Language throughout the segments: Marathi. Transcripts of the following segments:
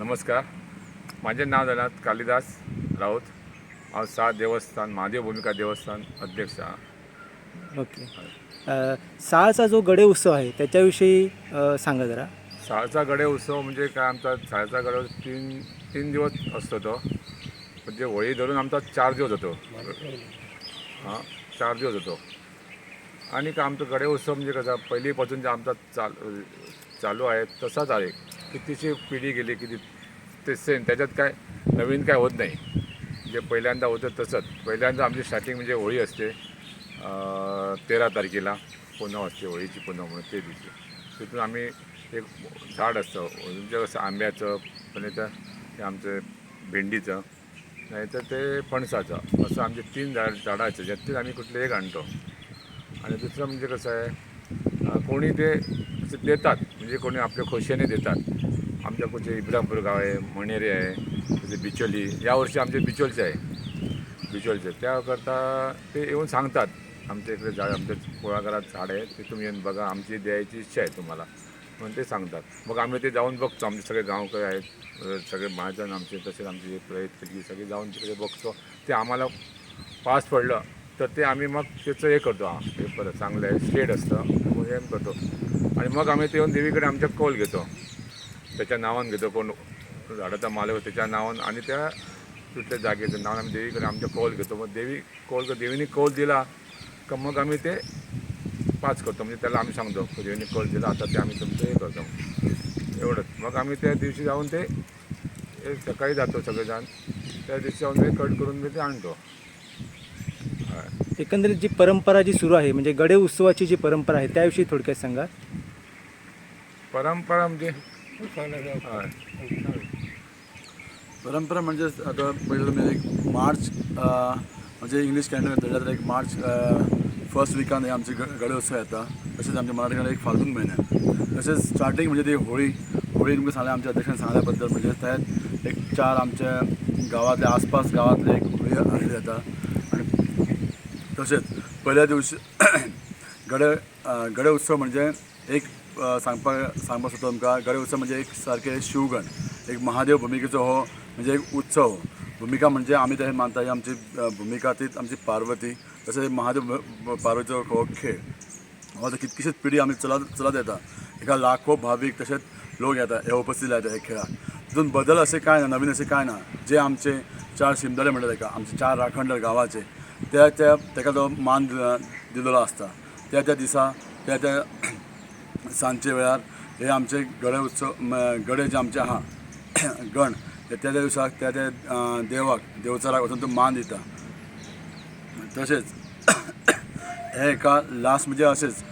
नमस्कार. माझे नाव झालं कालिदास राऊत. आज सहा देवस्थान महादेव भूमिका देवस्थान अध्यक्ष आहे. ओके. अ, साळचा जो गडे उत्सव आहे त्याच्याविषयी अ, सांगा जरा. साळचा गडे उत्सव म्हणजे काय आमचा साळचा गडे तीन तीन दिवस असतो तो. म्हणजे होळी धरून आमचा चार दिवस होतो. हां चार दिवस होतो. आणि का आमचा गडे उत्सव म्हणजे कसा पहिलीपासून जे आमचा चाल चालू आहे तसाच आहे. कितीशी पिढी गेली किती ते सेम त्याच्यात काय नवीन काय होत नाही. जे पहिल्यांदा होतं तसंच. पहिल्यांदा आमची स्टार्टिंग म्हणजे होळी असते. तेरा तारखेला पुनव असते होळीची पुनव म्हणून ते दिवशी. तिथून आम्ही एक झाड असतं म्हणजे कसं आंब्याचं पण तर ते आमचं भेंडीचं नाहीतर ते फणसाचं. असं आमचे तीन झाड झाडाचं ज्यातील आम्ही कुठले एक आणतो. आणि दुसरं म्हणजे कसं आहे कोणी ते ते देतात म्हणजे कोणी आपल्या खोशेने देतात. आमच्या कुठे इब्रामपूर गाव आहे मणेरे आहे तिथे बिचोली यावर्षी आमचे बिचोलचे आहे. बिचोलचे. त्याकरता ते येऊन सांगतात आमच्या इकडे झाड आमच्या कुळाघरात झाड आहे ते तुम्ही येऊन बघा आमची द्यायची इच्छा आहे तुम्हाला. म्हणून ते सांगतात. मग आम्ही ते जाऊन बघतो आमचे सगळे गावकरी आहेत सगळे महाजन आमचे तसेच आमचे प्रयत्न केली सगळे जाऊन तिकडे बघतो. ते आम्हाला पास पडलं तर ते आम्ही मग त्याचं हे करतो हा हे परत चांगलं आहे स्टेट असतं मग हे करतो. आणि मग आम्ही ते येऊन देवीकडे आमच्या कौल घेतो. त्याच्या नावानं घेतो कोण झाडाचा मालक त्याच्या नावानं आणि त्या तिथल्या जागेचं नाव आम्ही देवीकडे आमच्या कौल घेतो. मग देवी कौल देवीने कौल दिला का मग आम्ही ते पाच करतो. म्हणजे त्याला आम्ही सांगतो देवीने कौल दिला आता ते आम्ही तुमचं हे करतो. एवढंच. मग आम्ही त्या दिवशी जाऊन ते सकाळी जातो सगळेजण. त्या दिवशी जाऊन ते कट करून मी ते आणतो. एकंदरीत जी परंपरा जी सुरू आहे म्हणजे गडे उत्सवाची जी परंपरा आहे त्याविषयी थोडक्यात सांगा. परंपरा म्हणजे परंपरा म्हणजे आता पहिलं म्हणजे एक मार्च म्हणजे इंग्लिश कॅलेंडर धरला तर एक मार्च फर्स्ट विकान हे आमचे ग गडे येता तसेच आमच्या मराठी एक फाल्गून महिन्यात तसेच स्टार्टिंग म्हणजे ती होळी होळी म्हणजे तुमकां सांगलें आमच्या अध्यक्षान सांगल्याबद्दल म्हणजे त्यात एक चार आमच्या गावातल्या आसपास गावातले एक होळी आणली जाता आणि तसेच पहिल्या दिवशी गड अ, उत्सव म्हणजे एक सांगपाक सांगपाक सोदता तुमकां गडे उत्सव म्हणजे एक सारके शिवगण एक महादेव भुमिकेचो हो म्हणजे एक उत्सव. भुमिका म्हणजे आम्ही तशें मानता आमची भुमिका ती तीच आमची पार्वती तसेच महादेव पार्वतीचो हो खेळ. हो आतां कितकीशीच पिढी आमी चलत चलत येता. एका लाखो भावीक तशेंच लोक येता हे उपस्थित येता हे खेळाक तितून बदल असे काय ना नवीन असे काय ना जे आमचे चार शिमदारे म्हणटा ताका आमचे चार राखणदार गांवाचे त्या त्या ताका जो मान दिलेलो आसता त्या त्या दिसा त्या त्या सांजचे वेळार हे आमचे गडे उत्सव गडे जे आमचे आहा गण ते त्या त्या दिवसाक त्या त्या देवाक देवचाराक वचून तो मान दिता. तशेंच हे एका लास्ट म्हणजे अशेंच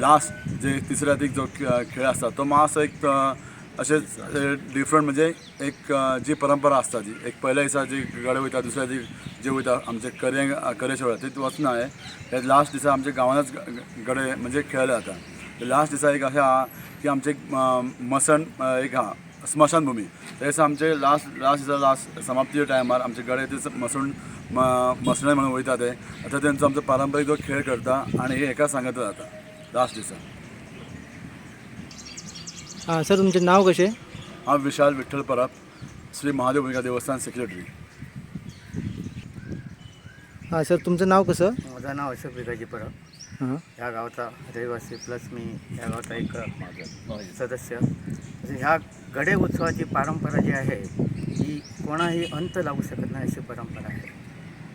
लास्ट जे तिसऱ्या दीक जो खेळ आसता तो मातसो एक अशेंच डिफरंट म्हणजे एक जी परंपरा आसता जी एक पहिल्या दिसा जी गडे वयता दुसऱ्या दीक जे वयता आमचे कर्ये कर्येचे वेळार वचना हे लास्ट दिसा आमच्या गांवानच गडे म्हणजे खेळले जाता लास्ट दिसा एक अशें आहा की आमचे मसन एक आहा स्मशानभूमी. त्या दिसा आमचे लास्ट लास्ट दिसा लास्ट समाप्तीच्या टायमार आमचे गडे ते मसून मसणे म्हणून वयता ते. आता त्यांचो आमचो पारंपारीक जो खेळ करता आणि हे एका सांगत जाता लास्ट दिसा हां सर तुमचे नाव कसे? हांव विशाल विठ्ठल परब श्री महादेव भूमिका देवस्थान सेक्रेटरी हां सर तुमचं नाव कसं? माझं नाव अशोक विकाजी परब. ह्या गावचा रहिवासी प्लस मी या गावचा एक सदस्य. म्हणजे ह्या गडे उत्सवाची परंपरा जी आहे ती कोणाही अंत लागू शकत नाही अशी परंपरा आहे.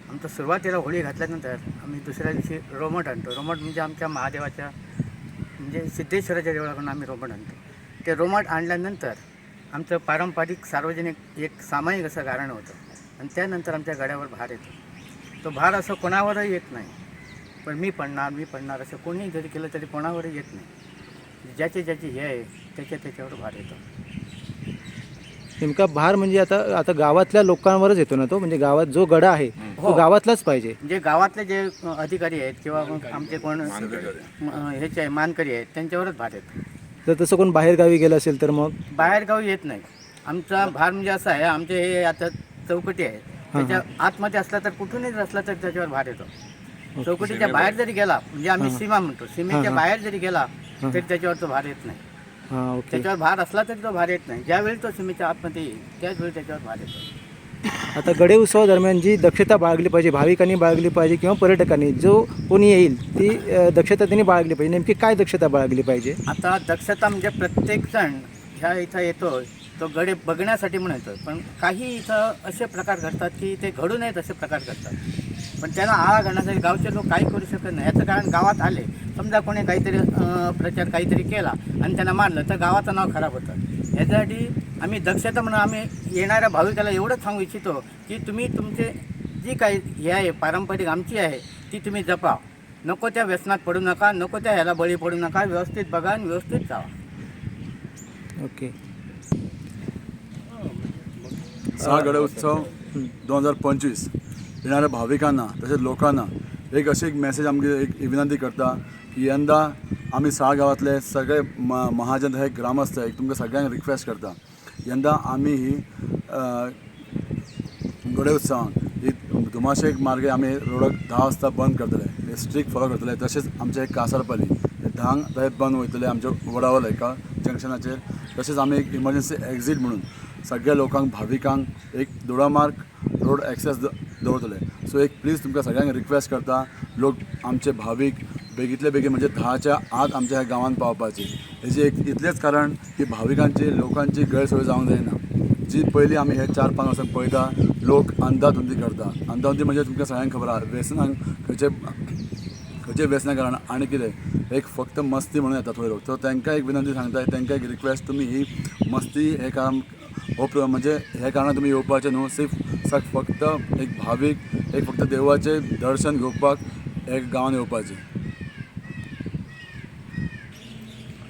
आमचं सुरुवातीला होळी घातल्यानंतर आम्ही दुसऱ्या दिवशी रोमट आणतो. रोमट म्हणजे आमच्या महादेवाच्या म्हणजे सिद्धेश्वराच्या देवळाकडून आम्ही रोमट आणतो. ते रोमट आणल्यानंतर आमचं पारंपरिक सार्वजनिक एक सामायिक असं कारण होतं. आणि त्यानंतर आमच्या गड्यावर भार येतो. तो भार असं कोणावरही येत नाही. पण मी पडणार मी पडणार असं कोणीही जरी केलं तरी कोणावरही येत नाही. ज्याचे ज्याचे हे आहे त्याच्या त्याच्यावर भार येतो. नेमका भार म्हणजे आता आता गावातल्या लोकांवरच येतो ना तो? म्हणजे गावात जो गडा आहे तो हो. गावातलाच पाहिजे. जे गावातले जे अधिकारी आहेत किंवा मग आमचे कोण ह्याचे आहे, मानकरी आहेत त्यांच्यावरच भार येतो. जर तसं कोण बाहेर गावी गेलं असेल तर मग? बाहेरगावी येत नाही. आमचा भार म्हणजे असा आहे आमचे हे आता चौकटी आहे. त्याच्या आतमध्ये असला तर कुठूनही असला तर त्याच्यावर भार येतो. चौकटीच्या बाहेर जरी गेला म्हणजे आम्ही सीमा म्हणतो सीमेच्या बाहेर जरी गेला तरी त्याच्यावर तो भार येत नाही. त्याच्यावर भार असला तरी तो भार येत नाही. ज्यावेळी तो सीमेच्या आतमध्ये येईल त्याचवेळी त्याच्यावर भार येतो. आता गडे उत्सवादरम्यान जी दक्षता बाळगली पाहिजे भाविकांनी बाळगली पाहिजे किंवा पर्यटकांनी जो कोणी येईल ती दक्षता त्यांनी बाळगली पाहिजे. नेमकी काय दक्षता बाळगली पाहिजे? आता दक्षता म्हणजे प्रत्येक जण ह्या इथं येतो तो गडे बघण्यासाठी म्हणून येतो पण काही इथं असे प्रकार घडतात की ते घडू नयेत असे प्रकार घडतात. पण त्यांना आळा घालण्यासाठी गावचे लोक काही करू शकत नाही. याचं कारण गावात आले. समजा कोणी काहीतरी प्रचार काहीतरी केला आणि त्यांना मानलं तर गावाचं नाव खराब होतं. याच्यासाठी आम्ही दक्षता म्हणून आम्ही येणाऱ्या भाविकाला एवढंच सांगू इच्छितो की तुम्ही तुमचे जी काही हे आहे पारंपरिक आमची आहे ती तुम्ही जपा नको त्या व्यसनात पडू नका नको त्या ह्याला बळी पडू नका व्यवस्थित बघा आणि व्यवस्थित जावा. ओके. सहा गडे उत्सव दोन हजार पंचवीस. येणाऱ्या भाविकांना तसेच लोकांना एक अशी एक मेसेज आमगे एक विनंती करता की यंदा आमी साळ गांवांतले सगळे म महाजन हे ग्रामस्थ एक तुमकां सगळ्यांक रिक्वेस्ट करता. यंदा आमी ही गडे उत्सवांक ही धुमाशेक मार्गे आमी रोडाक धा वाजता बंद करतले हे स्ट्रिक्ट फॉलो करतले तशेंच आमचे एक हे धांक थंय बंद वयतले आमच्या वडावल एका जंक्शनाचेर तशेंच आमी एक इमर्जन्सी एक्झीट म्हणून सगळ्या लोकांक भाविकांक एक दोडामार्ग रोड एक्सेस दवरतले. सो एक प्लीज तुमकां सगळ्यांक रिक्वेस्ट करता लोक आमचे भावीक बेगीतले बेगीन म्हणजे धाच्या आत आमच्या ह्या गांवांत पावपाची. हेजे एक इतलेंच कारण की भाविकांची लोकांची गैरसोय जावंक जायना. जी पयलीं आमी हे चार पांच वर्सां पळयता लोक अंधाधुंदी करता. अंधाधुंदी म्हणजे तुमकां सगळ्यांक खबर आहा व्यसनांक खंयचे खंयचे व्यसनां कारण आनी कितें एक फक्त मस्ती म्हणून येता थोडे लोक. सो तांकां एक विनंती सांगता तांकां एक रिक्वेस्ट तुमी ही मस्ती हे काम हो प्र- म्हणजे हे कारणान तुमी येवपाचे न्हू सिर्फ फक्त एक भावीक एक फक्त देवाचें दर्शन घेवपाक एक गांवांत येवपाचें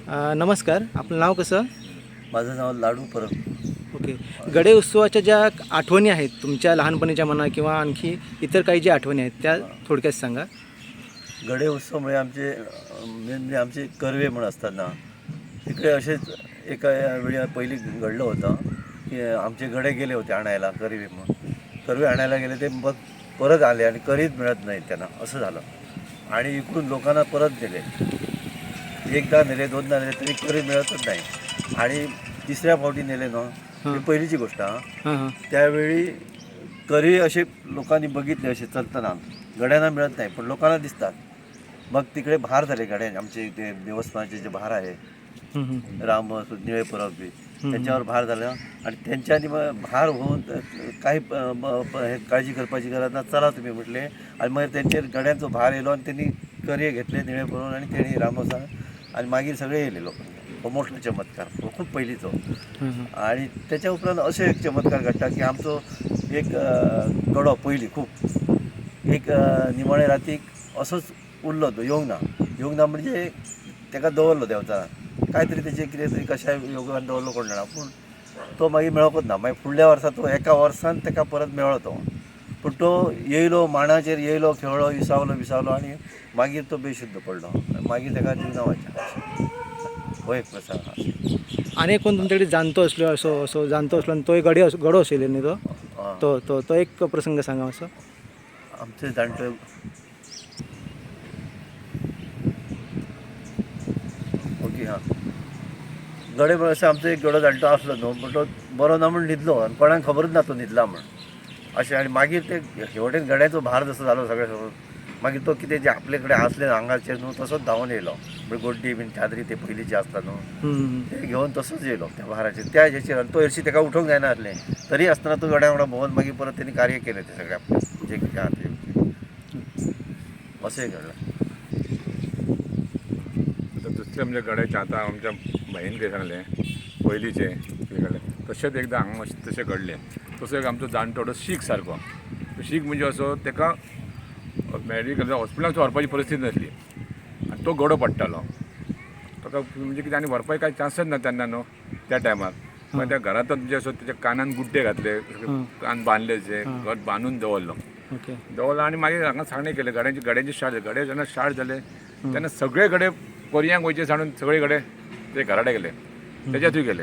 अ, नमस्कार. आपलं नाव कसं? माझं नाव लाडू परब. ओके. गडे उत्सवाच्या ज्या आठवणी आहेत तुमच्या लहानपणीच्या म्हणा किंवा आणखी इतर काही ज्या आठवणी आहेत त्या थोडक्यात सांगा. गडे उत्सव म्हणजे आमचे मेन म्हणजे आमचे कर्वे म्हणून असतात ना. तिकडे असेच एका वेळी पहिली घडलं होतं. आमचे गडे गेले होते आणायला करवे म्हणून. कर्वे आणायला गेले ते मग परत आले आणि करीच मिळत नाही त्यांना असं झालं. आणि इकडून लोकांना परत दिले एकदा नेले दोनदा नेले तरी करी मिळतच नाही. आणि तिसऱ्या फावटी नेले ना ही. पहिलीची गोष्ट हा. त्यावेळी करी असे लोकांनी बघितले असे चालताना. गड्यांना मिळत नाही पण लोकांना दिसतात. मग तिकडे भार झाले गाड्या आमचे ते देवस्थानाचे जे भार आहे. राम निळे परब बी त्यांच्यावर भार झाला. आणि त्यांच्यानी मग भार होऊन काही काळजी करपाची गरज ना चला तुम्ही म्हटले. आणि मग त्यांचे गड्यांचो भार येलो आणि त्यांनी कर्य घेतले निळे पळून आणि त्यांनी रामोसा आणि मागीर सगळे येले लोक. हो मोठो चमत्कार खूप पहिलीचो. आणि त्याच्या उपरांत असे एक चमत्कार घडटा की आमचो एक गडो पयलीं खूब एक निमाणे रातीक असोच उरलो तो येवंक ना येवंक ना म्हणजे ताका दवरलो देवता. कांय तरी तेचे कितें तरी कशाय योगान दवरलो कोण जाणा पूण तो मागीर मेळोकूच ना मागीर फुडल्या वर्सा तो एका वर्सान ताका परत मेळ्ळो तो पूण तो येयलो मांडाचेर येयलो खेळ्ळो विसावलो विसावलो आनी मागीर तो बेशुद्ध पडलो. मागीर ताका जिवना वाचें हो एक प्रसंग आहा. आणि कोण तुमच्याकडे जाणतो असलो असो असो जाणतो असलो आणि तोय गडे गडो असेल न्ही तो. तो तो तो एक प्रसंग सांगा असो. आमचे जाणटे ओके हां गडे अशें आमचो एक गडो जाणटो आसलो न्हू पूण तो बरो ना म्हूण न्हिदलो आनी कोणाक खबरूच ना तो न्हिदला म्हण अशें आनी मागीर ते शेवटेन गड्याचो भार जसो जालो सगळें सगळं मागीर तो कितें जे आपले कडेन आसले आंगाचेर न्हू तसोच धांवून येयलो म्हणजे गोड्डी बीन चादरी ते पयलींचे आसता न्हू. ते घेवन तसोच येयलो त्या भाराचेर त्या हेचेर आनी तो हरशी ताका उठोवंक जायना आसलें तरी आसतना तो गड्या वांगडा भोंवन मागीर परत तेणी कार्य केलें ते सगळें आपलें जे कितें आहा ते अशें घडलें. दुसरे म्हणजे गड्याचे आता आमच्या बहीण कितें सांगलें पयलींचे कितें घडलें तशेंच एकदां हांगा मातशें तशें घडलें तसो एक आमचो जाणटो शीख सारको शीख म्हणजे असो ताका मॅडिकल हॉस्पिटलांत व्हरपाची परिस्थिती नासली. आनी तो गडो पडटालो. ताका म्हणजे कितें आनी व्हरपाक कांय चान्सच ना तेन्ना न्हू त्या टायमार मागीर त्या घरांतच म्हणजे असो तेच्या कानान गुड्डे घातले कान बांदले जे घट बांदून दवरलो. दवरलो आनी मागीर हांगा सांगणें केलें गड्यांची गड्यांची शाळ गडे जेन्ना शाळ जाले तेन्ना सगळे गडे पर्यांक वयचे सांडून सगळे गडे ते घराडे गेले. तेज्यातूय गेले.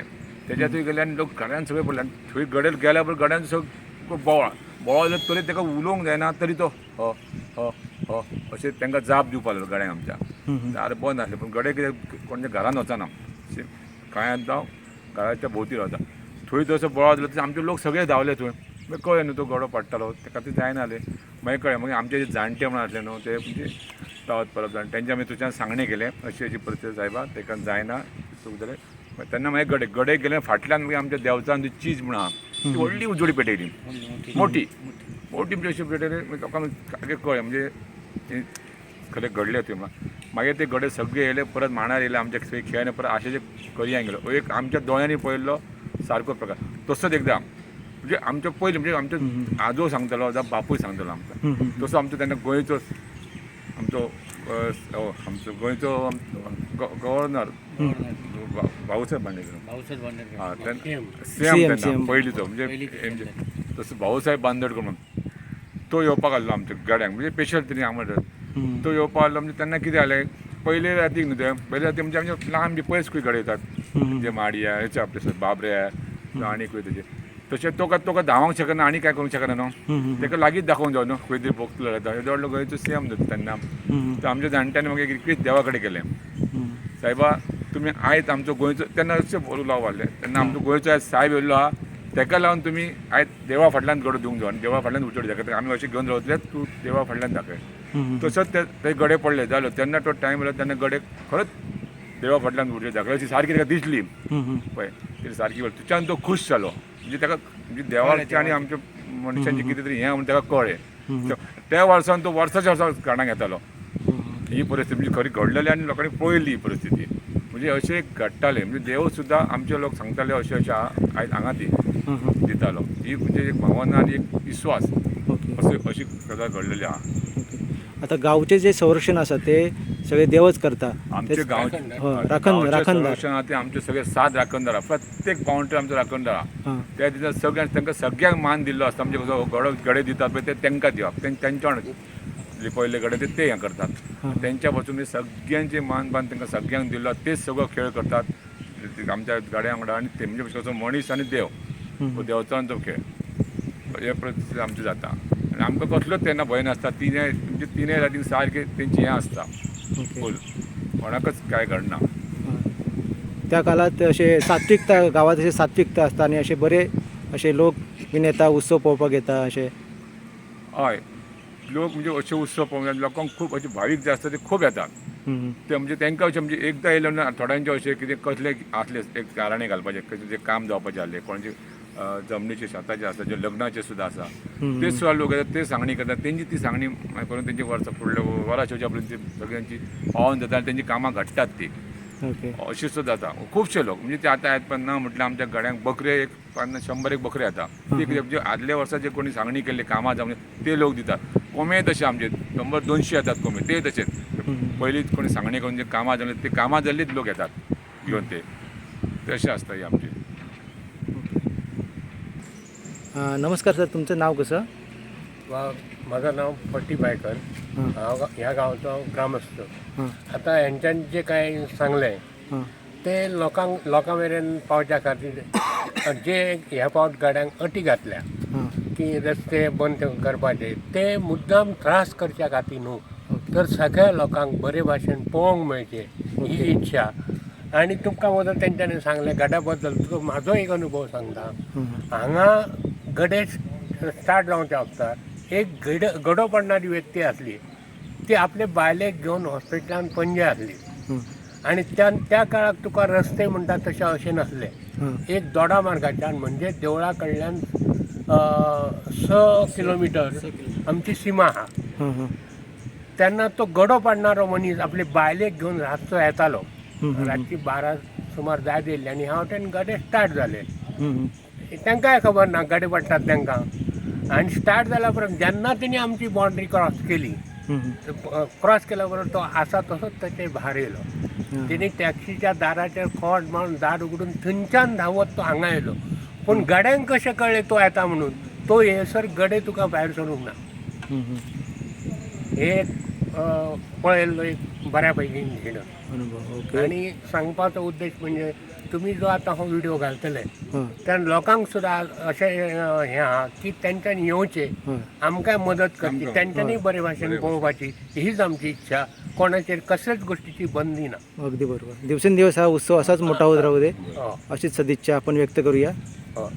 तेज्यातूय गेले आनी लोक गड्यान सगळे पडले. आनी थंय गडे गेल्या बरोबर गड्यान सगळो बोवाळ. बोवाळ जाता तरी ताका उलोवंक जायना तरी तो हो हो हो अशें तांकां जाप दिवपाक लागलो गड्यांक आमच्या. दार बंद आसलें पूण गडे कितें कोणच्या घरान वचना कांय आतां घराच्या भोवती रावता थंय तसो बोळा जालो तर आमचे लोक सगळे धांवले थंय मागीर कळ्ळें न्हू तो गडो पडटालो ताका ते जायना जालें मागीर कळ्ळें मागीर आमचे जे जाणटे म्हणून आसले न्हू ते म्हणजे रावत परत जाण तेंच्या मागीर तुज्यान सांगणें केलें. अशी अशी परिस्थिती सायबा ताका जायना चूक जालें तेन्ना मागीर गडे गडे गेले फाटल्यान मागीर आमच्या देवचान ती चीज म्हणून आहा ती व्हडली उजवडी पेटयली मोठी. मोठी. म्हणजे अशी पेटयली लोकांक कळ्ळें म्हणजे ती खरें घडलें थंय म्हणून मागीर ते गडे सगळे येयले परत मांडार येयले आमच्या खेळान परत आशेचे करयांक गेलो एक आमच्या दोळ्यांनी पळयल्लो सारको प्रकार. तसोच एकदां म्हणजे आमच्या पयलीं म्हणजे आमचो आजो सांगतालो जावं बापूय सांगतालो आमकां तसो आमचो तेन्ना गोंयचो हो, आमचो गोंयचो ग- गव्हर्नर भाऊसाहेब बांडेकर हा तेन्ना सीएम CM. तेन्ना पयलींचो म्हणजे तसो भाऊसाहेब बांदोडकर म्हणून तो येवपाक आसलो आमच्या गाड्यांक म्हणजे स्पेशल तरी आमकां. तो येवपाक आसलो म्हणजे तेन्ना कितें जालें पयले रातीक न्हू ते पयले राती म्हणजे आमचे ल्हान म्हणजे पयस खंय गडे येतात म्हणजे माडया हेचे आपले बाबऱ्या आनी खंय तेजे तशें तो तुका धांवोंक शकना आनी काय करूंक शकना न्हू? ताका लागींच दाखोवंक जाय न्हू खंय तरी भोगतलो येता हेजो व्हडलो गोंयचो सीएम जाता तेन्ना. तर आमच्या जाणट्यांनी मागीर एक देवा कडेन गेलें सायबा तुमी आयज आमचो गोंयचो तेन्ना अशें उलोवप आहलें तेन्ना आमचो गोंयचो आयज साहेब येयल्लो आहा. तेका लागून तुमी आयज देवा फाटल्यान गडो दिवंक जाय आनी देवा फाटल्यान उजवड दाखय आमी अशें घेवन रावतले तूं देवा फाटल्यान दाखय. तसोच ते ते गडे पडले. जालो. तेन्ना तो टायम येयलो तेन्ना गडे खरोच देवा फाटल्यान दाखय अशी सारकी ताका दिसली. पळय ती सारकी वेळ तुच्यान तो खूश जालो म्हणजे ताका म्हणजे देवाचे आनी आमच्या मनशांचे कितें तरी हें म्हणून ताका कळ्ळें त्या वर्सान तो वर्साच्या वर्सा कारणां घेतालो ही परिस्थिती म्हणजे खरी घडलेली आनी लोकांनी पळयली ही परिस्थिती. म्हणजे अशें घडटाले म्हणजे देव सुद्दां आमचे लोक सांगताले अशें अशें आहा, आयज हांगा दी दितालो ही म्हणजे एक भावना आनी एक विश्वास. ओके. अशी अशी गजाल घडलेली आहा. आता गावचे जे संरक्षण आसा ते सगळे देवच करता आमचे गांव हो, राखण राखणदार. ते आमचे सगळे सात राखणदार. प्रत्येक बाउंड्री आमचो राखणदार. आहा. हां. त्या दिसा सगळ्यांक तांकां सगळ्यांक मान दिल्लो आसता म्हणजे कसो गडो गडे दितात पळय ते तांकां दिवप तें तेंच्या वांगडा जे पयले गडे ते ते हें करतात. हां. तेंच्या पासून ते सगळ्यांचे मान बान तांकां सगळ्यांक दिल्लो तेच सगळो खेळ करतात. आमच्या गाड्या वांगडा आनी ते म्हणजे कसो मनीस आनी देव. हो देवचांचो खेळ. हे परिस्थिती आमचे जाता. आमकां कसलोच तेन्ना भंय नासता. तिने म्हणजे तिनय रातीक सारके तेंची हें आसता. फूल कोणाकच काय घडना. त्या काळात असे सात्विकता गावात असे सात्विकता असता आणि असे बरे असे लोक बीन येता उत्सव पळोवपाक येता असे. हय. लोक म्हणजे अशे उत्सव पळोवंक लोकांक खूब अशे भावीक जे आसता ते खूब येतात. ते म्हणजे तांकां अशें म्हणजे एकदां येयलो ना थोड्यांचे अशें कितें कसले आसले एक कारणे घालपाचे कसले जे काम जावपाचे आसले कोणाचे जमनीचे शेताचे आसा जे लग्नाचे सुद्दां आसा. ते सुद्दां लोक येतात ते सांगणी करतात. तेंची ती सांगणी करून तेंची वर्सां फुडल्या वरां शेवच्या पर्यंत सगळ्यांची पावोन जाता आनी तेंची कामां घडटात ती. अशें सुद्दां जाता खुबशे लोक म्हणजे ते आतां आहेत पण ना म्हटल्यार आमच्या गड्यांक बकरे एक पन्नास शंबर एक बकरे येता ते कितें म्हणजे आदल्या वर्सा जे कोणी सांगणी केल्ली कामां जावन ते लोक दितात. कोमे तशे आमचे शंबर दोनशे येतात कोमे ते तशेच पयलींच कोणी सांगणी करून जे कामां जावन ते कामां जाल्लीच लोक येतात. घेवन ते. तशें आसता ही आमची अं, नमस्कार सर तुमचं नाव कसं? वा माझं नाव पट्टी बायकर हां. हांव ह्या गांवचो ग्रामस्थ. आतां हेंच्यान जे काय सांगलें हां. ते लोकांक लोकां मेरेन पावच्या खातीर जे ह्या पावट गाड्यांक अटी घातल्या की रस्ते बंद करपाचे ते मुद्दाम त्रास करच्या खातीर न्हू. तर सगळ्या लोकांक बरे भाशेन पळोवंक मेळचे ही इच्छा. आनी तुमकां मदत तेंच्यांनी सांगलें गड्या बद्दल तुका म्हाजो एक अनुभव सांगता. हांगा गडे स्टार्ट जावच्या वक्तार एक गड गडो पडणारी व्यक्ती आसली ती आपले बायलेक घेवन हॉस्पिटलान पणजे आसली. आणि त्या त्या काळाक तुका रस्ते म्हणटा तशे अशे नासले. एक दोडा मार्गाच्यान म्हणजे देवळा कडल्यान स किलोमिटर आमची सीमा आहा तेन्ना तो गडो पाडणारो मनीस आपले बायलेक घेवन रातचो येतालो. रातची बारा सुमार जाय येयल्ली आनी हांव तेन्ना गडे स्टार्ट जाले हं. तांकांय खबर ना? गाडी पडटात तांकां आनी स्टार्ट जाल्या परत जेन्ना तेणी आमची बाउंड्री क्रॉस केली. क्रॉस केल्या बरोबर तो आसा तसोच ताचे भायर येयलो. तेणी टॅक्सीच्या दाराचेर खोट मारून दार उगडून थंयच्यान धांवत तो हांगा येयलो पूण गड्यांक कशें कळ्ळें तो येता म्हणून? तो येसर गडे तुका भायर सोडूंक ना. हं, पळयल्लो एक बऱ्या पैकी घेणं अनुभव आनी सांगपाचो उद्देश म्हणजे तुमी जो आतां हो व्हिडिओ घालतले हां. त्या लोकांक सुद्दां अशें हें आहा की तेंच्यांनी येवचें हां. आमकां मदत करची तेंच्यांनी बरे भाशेन पळोवपाची हीच आमची इच्छा. कोणाचेर कसल्याच गोष्टीची बंदी ना. अगदी बरोबर. दिवसेंदिवस हा उत्सव असाच मोठा होत राहू दे. हो. अशीच सदिच्छा आपण व्यक्त करूया. हो.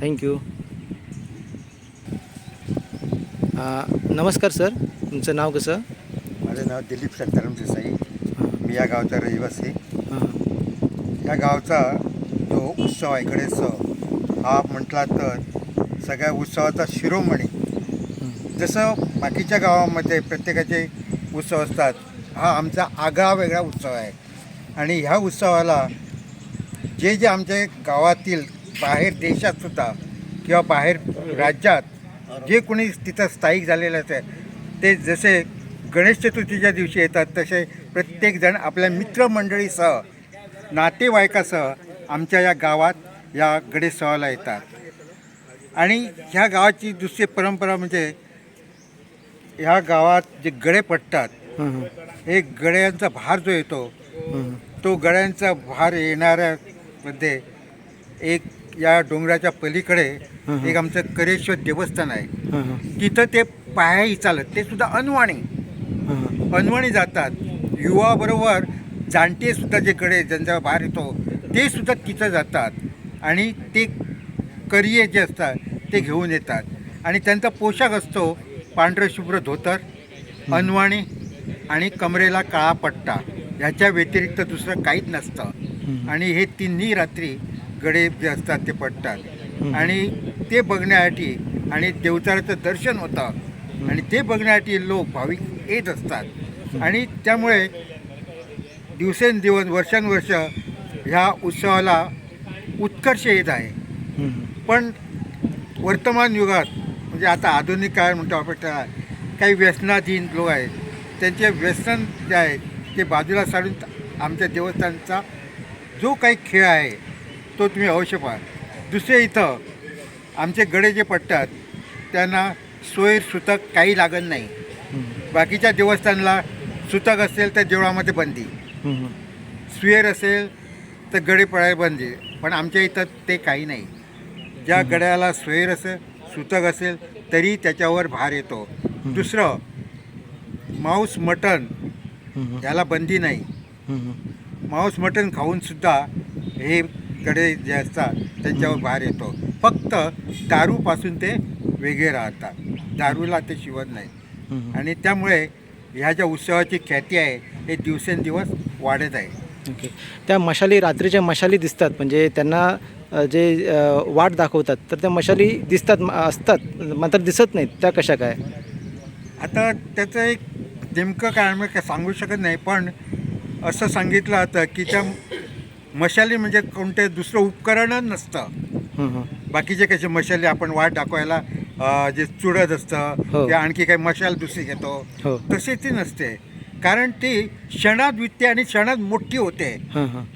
थँक्यू नमस्कार सर. तुमचं नाव कसं? माझं नाव दिलीप शांताराम देसाई. मी या गावचा रहिवासी. ह्या गावचा जो उत्सव आहे गणेशोत्सव हा म्हटला तर सगळ्या उत्सवाचा शिरोमणी. जसं बाकीच्या गावामध्ये प्रत्येकाचे उत्सव असतात हा आमचा आगळा वेगळा उत्सव आहे. आणि ह्या उत्सवाला जे जे आमच्या गावातील बाहेर देशात सुद्धा किंवा बाहेर राज्यात जे कोणी तिथं स्थायिक झालेले असते ते जसे गणेश चतुर्थीच्या दिवशी येतात तसे प्रत्येकजण आपल्या मित्रमंडळीसह नातेवाईकासह आमच्या या गावात या गणेशोत्सवाला येतात. आणि ह्या गावाची दुसरी परंपरा म्हणजे ह्या गावात जे गळे पडतात हां गड्यांचा भार जो येतो तो गड्यांचा भार येणाऱ्यामध्ये एक या डोंगराच्या पलीकडे एक आमचं करेश्वर देवस्थान आहे. तिथं ते पायाही चालत ते सुद्धा अनवाणी. अनवाणी जातात. युवाबरोबर जाणते सुद्धा जे कडे ज्यांचा भार येतो ते सुद्धा तिथं जातात. आणि ते करिये जे असतात ते घेऊन येतात. आणि त्यांचा पोशाख असतो पांढरं शुभ्र धोतर अनवाणी आणि कमरेला काळा पट्टा. ह्याच्या व्यतिरिक्त दुसरं काहीच नसतं. आणि हे तिन्ही रात्री गडे जे असतात ते पडतात. आणि ते बघण्यासाठी आणि देवताराचं दर्शन होतं. आणि ते बघण्यासाठी लोक भाविक येत असतात. आणि त्यामुळे दिवसेंदिवस वर्षानुवर्ष ह्या उत्सवाला उत्कर्ष येत आहे. पण वर्तमान युगात म्हणजे आता आधुनिक काळ म्हणतो आपण त्याला काही व्यसनाधीन लोक आहेत. त्यांचे व्यसन जे आहे ते बाजूला साडून आमच्या देवस्थानचा जो काही खेळ आहे तो तुम्ही अवश्य पहा. दुसरे इथं आमचे गडे जे पडतात त्यांना सोयर सुतक काही लागत नाही. बाकीच्या देवस्थानला सुतक असेल तर देवळामध्ये बंदी. सुयर असेल तर गडे पडायला बंदी पण आमच्या इथं ते काही नाही. ज्या गड्याला सुयर असेल सुतक असेल तरी त्याच्यावर भार येतो. दुसरं मांस मटण याला बंदी नाही. मांस मटण खाऊनसुद्धा हे गडे जे असतात त्यांच्यावर भार येतो. फक्त दारूपासून ते वेगळे राहतात. दारूला ते शिवत नाही. आणि त्यामुळे ह्या ज्या उत्सवाची ख्याती आहे हे दिवसेंदिवस वाढत आहे. ओके. त्या मशाली रात्रीच्या मशाली दिसतात म्हणजे त्यांना जे वाट दाखवतात तर त्या मशाली दिसतात असतात मात्र दिसत नाहीत. त्या कशा काय? आता त्याचं एक नेमकं काय मी काय सांगू शकत नाही पण असं सांगितलं जातं की त्या मशाली म्हणजे कोणते दुसरं उपकरणच नसतं. हं, हं. बाकीचे कसे मशाली आपण वाट दाखवायला जे चुडत असतं हो. किंवा आणखी काही मशाल दुसरी घेतो हो. तसे ती नसते. कारण ती क्षणात विकते आणि क्षणात मोठी होते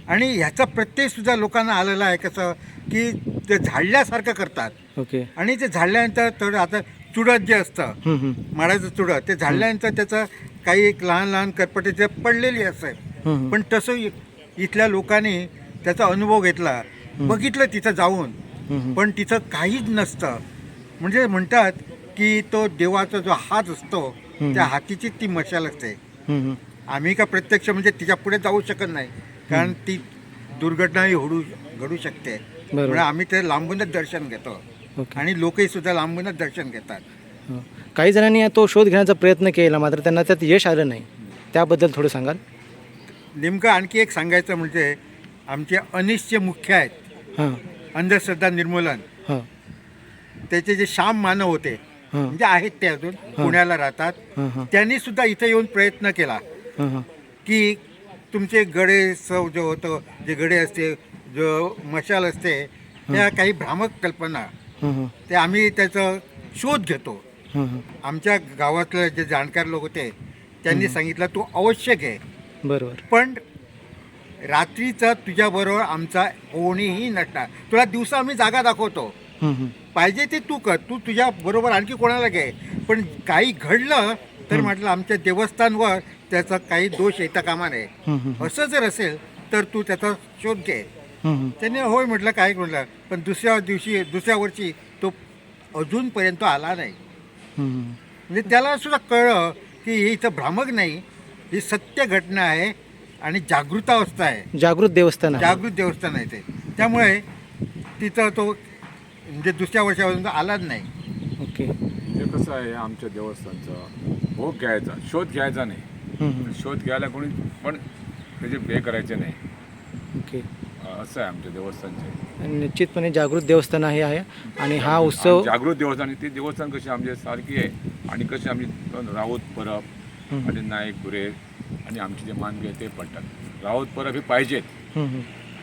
आणि ह्याचा प्रत्यय सुद्धा लोकांना आलेला आहे कसं की ते झाडल्यासारखं करतात ओके आणि ते झाडल्यानंतर तर आता चुडत जे असतं. माडाचं चुडं ते झाडल्यानंतर त्याचं काही एक लहान लहान करपटे ते पडलेली हं. पण तसं इथल्या लोकांनी त्याचा अनुभव घेतला बघितलं तिथं जाऊन. पण तिथं काहीच नसतं म्हणजे म्हणतात की तो देवाचा जो हात असतो त्या हातीची ती मशाल असते. आम्ही का प्रत्यक्ष म्हणजे तिच्या पुढे जाऊ शकत नाही. कारण ती दुर्घटनाही होऊ घडू शकते. बरोबर. म्हणून आम्ही ते लांबूनच दर्शन घेतो. आणि लोकही सुद्धा लांबूनच दर्शन घेतात. हं. काही जणांनी तो शोध घेण्याचा प्रयत्न केला मात्र त्यांना त्यात यश आलं नाही. त्याबद्दल थोडं सांगाल? नेमकं आणखी एक सांगायचं म्हणजे आमचे अनिशचे मुख्य आहेत. हां. अंधश्रद्धा निर्मूलन. हां. त्याचे जे श्याम मानव होते हां म्हणजे आहेत ते अजून पुण्याला राहतात. त्यांनी सुद्धा इथे येऊन प्रयत्न केला. की तुमचे गडे सव जो होतं जे गडे असते जो मशाल असते त्या काही भ्रामक कल्पना ते आम्ही त्याचा शोध घेतो. आमच्या गावातले जे जाणकार लोक होते त्यांनी सांगितलं तू अवश्य घे. बरोबर. पण रात्रीचा तुझ्याबरोबर आमचा कोणीही नसणार तुला दिवसा आम्ही जागा दाखवतो. पाहिजे ते तू कर. तू तुझ्या बरोबर आणखी कोणाला घे. पण काही घडलं तर म्हटलं आमच्या देवस्थानवर त्याचा काही दोष येता कामा नये. असं जर असेल तर तू त्याचा शोध घे. हं, हं. त्याने होय म्हटलं काय म्हटलं पण दुसऱ्या दिवशी दुसऱ्या वर्षी तो अजूनपर्यंत आला नाही. म्हणजे त्याला सुद्धा कळलं की हे इथं भ्रामक नाही. ही सत्य घटना आहे आणि जागृतावस्था आहे. जागृत देवस्थान जागृत देवस्थान आहे ते. त्यामुळे तिथं तो म्हणजे दुसऱ्या वर्षापासून आलाच नाही. ओके. हे कसं आहे आमच्या देवस्थानचा भोग घ्यायचा शोध घ्यायचा नाही. हम्म, हम्म. शोध घ्यायला कोणी पण त्याचे हे करायचे नाही. ओके. असं आहे आमच्या देवस्थानचे. आणि निश्चितपणे जागृत देवस्थान आहे आहे. आणि हा उत्सव आणि जागृत देवस्थान आणि ती देवस्थान कशी आमची सारखी आहे आणि कशी आमची राऊत परब हम्म. आणि नाईक गुरे आणि आमचे जे मानगे आहे ते पडतात. राऊत परब हे पाहिजेत. हम्म, हम्म.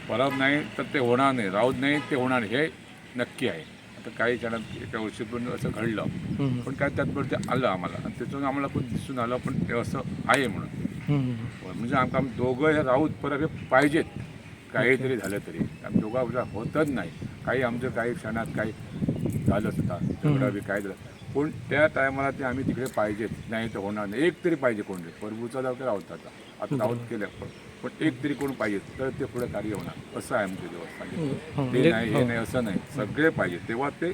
परब नाही तर ते होणार नाही. राऊत नाही ते होणार. हे नक्की आहे. आता काही क्षणात एका वर्षी पण असं घडलं. पण काय त्यात ते आलं आम्हाला. आणि त्याच्यातून आम्हाला पण दिसून आलं पण ते असं आहे म्हणून. म्हणजे आमका आम दोघं हे राऊत परब हे पाहिजेत. काहीतरी झालं तरी. आम्ही दोघा होतच नाही. काही आमचं काही क्षणात काही झालं सुद्धा. झगडा बी काय झालं. पण त्या टायमाला ते आम्ही तिकडे पाहिजेत. नाही तर होणार नाही. एक तरी पाहिजे कोण रे? परभूचा जाऊ की राऊताचा आता राऊत केलं. पण पण एक तरी कोण पाहिजे तर ते पुढे कार्य होणार. असं आहे आमचं देवस्थान. हो, ते म्हणजे- नाही हे नाही असं नाही. सगळे पाहिजे. तेव्हा ते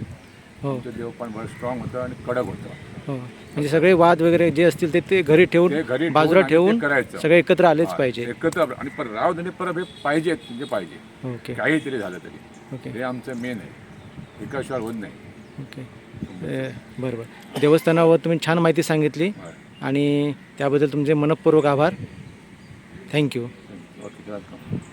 हो. आमचं देवपान बरं स्ट्रॉंग होतं आणि कडक होतं. हो. म्हणजे सगळे वाद वगैरे जे असतील ते ते घरी ते ठेवून बाजूला ते ठेवून करायचं. सगळे एकत्र आलेच हा, पाहिजे. एकत्र आणि पण राव आणि परब हे पाहिजेत म्हणजे पाहिजे. ओके. काहीतरी झालं तरी. हे आमचं मेन आहे. एकाशिवाय होत नाही. ओके. ए, बरं बरं. देवस्थानावर तुम्ही छान माहिती सांगितली आणि त्याबद्दल तुमचे मनपूर्वक आभार. Thank you okay welcome.